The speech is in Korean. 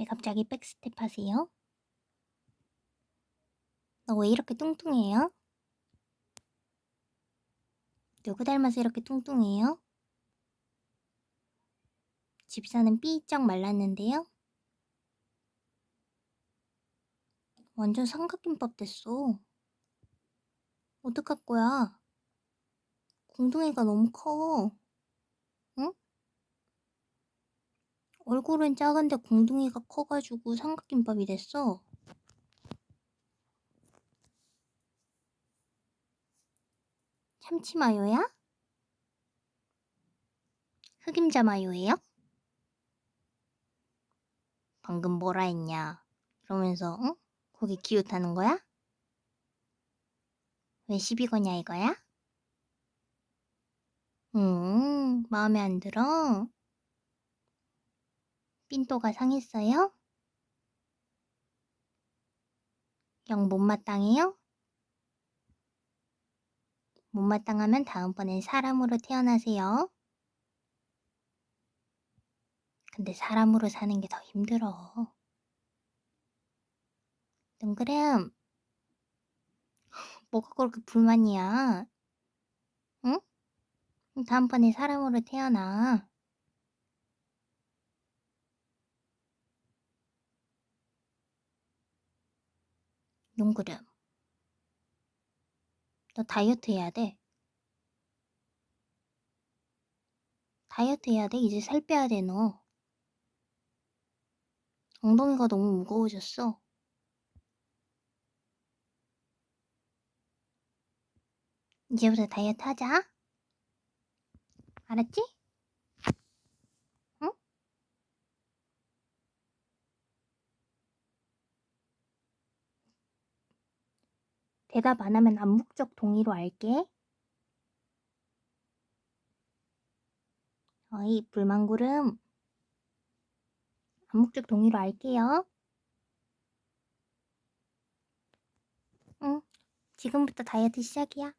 왜 갑자기 백스텝 하세요? 너 왜 이렇게 뚱뚱해요? 누구 닮아서 이렇게 뚱뚱해요? 집사는 삐쩍 말랐는데요? 완전 삼각김밥 됐어. 어떡할 거야? 공둥이가 너무 커. 응? 얼굴은 작은데 공둥이가 커가지고 삼각김밥이 됐어. 참치 마요야? 흑임자 마요예요? 방금 뭐라 했냐? 그러면서 응? 거기 기웃하는 거야? 왜 시비 거냐 이거야? 음, 마음에 안 들어? 삔또가 상했어요? 영 못마땅해요? 못마땅하면 다음번엔 사람으로 태어나세요. 근데 사람으로 사는 게 더 힘들어. 둥그름, 뭐가 그렇게 불만이야? 응? 다음번에 사람으로 태어나. 용그름, 너 다이어트 해야 돼. 다이어트 해야 돼. 이제 살 빼야 돼, 너. 엉덩이가 너무 무거워졌어. 이제부터 다이어트 하자. 알았지? 대답 안 하면 암묵적 동의로 알게. 어이, 불만구름. 암묵적 동의로 알게요. 응, 지금부터 다이어트 시작이야.